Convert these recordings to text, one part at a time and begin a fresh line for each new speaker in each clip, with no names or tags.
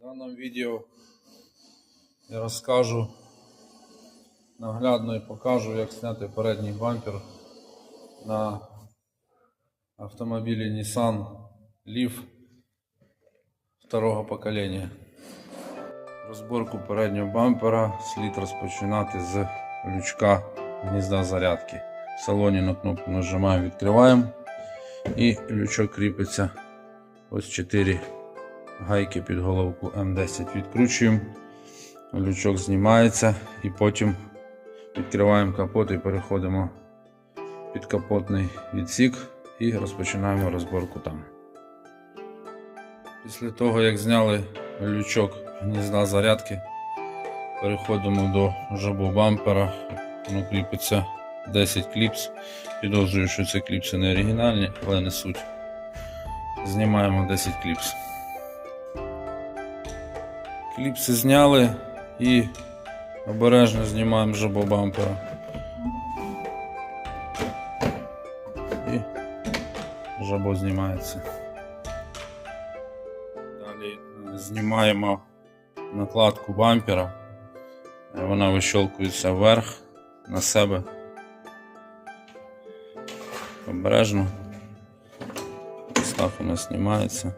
В даному відео я розкажу наглядно і покажу, як зняти передній бампер на автомобілі Nissan Leaf второго покоління. Розборку переднього бампера слід розпочинати з лючка гнізда зарядки. В салоні на кнопку нажимаємо, відкриваємо і лючок кріпиться. Ось 4 гайки під головку М10 відкручуємо, лючок знімається і потім відкриваємо капот і переходимо під капотний відсік і розпочинаємо розборку там. Після того, як зняли лючок гнізда зарядки, переходимо до жабу бампера. Воно кріпиться 10 кліпс. Підозрюю, що це кліпси не оригінальні, але не суть. Знімаємо 10 кліпс. Кліпси зняли і обережно знімаємо жабо бампера. І жабо знімається. Далі е, знімаємо накладку бампера. Е, Вона вищолкується вверх на себе. Обережно. Так вона знімається.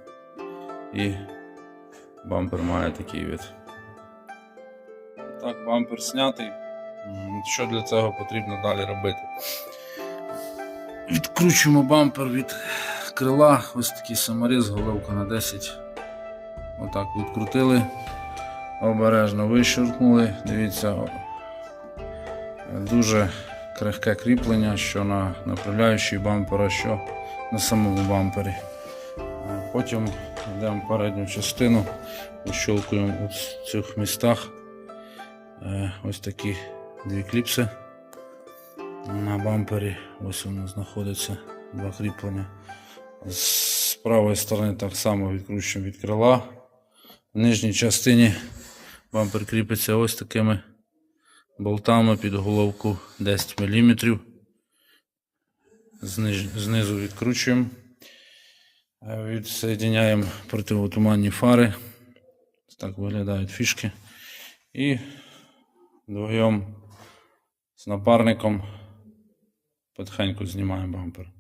І бампер має такий вид. Так, бампер знятий. Що для цього потрібно далі робити? Відкручуємо бампер від крила, ось такий саморіз, головка на 10. Отак відкрутили, обережно вищуркнули. Дивіться, дуже крихке кріплення, що на направляючій бампера, що на самому бампері. Е, Потім йдемо передню частину, вищолкуємо у цих містах е, ось такі дві кліпси на бампері. Ось воно знаходиться, два кріплення. З правої сторони так само відкручуємо від крила. В нижній частині бампер кріпиться ось такими болтами під головку 10 мм. Знизу відкручуємо. Е, Відсоединяємо противотуманні фари. Так виглядають фішки. І вдвоєм з напарником потихеньку знімаємо бампер.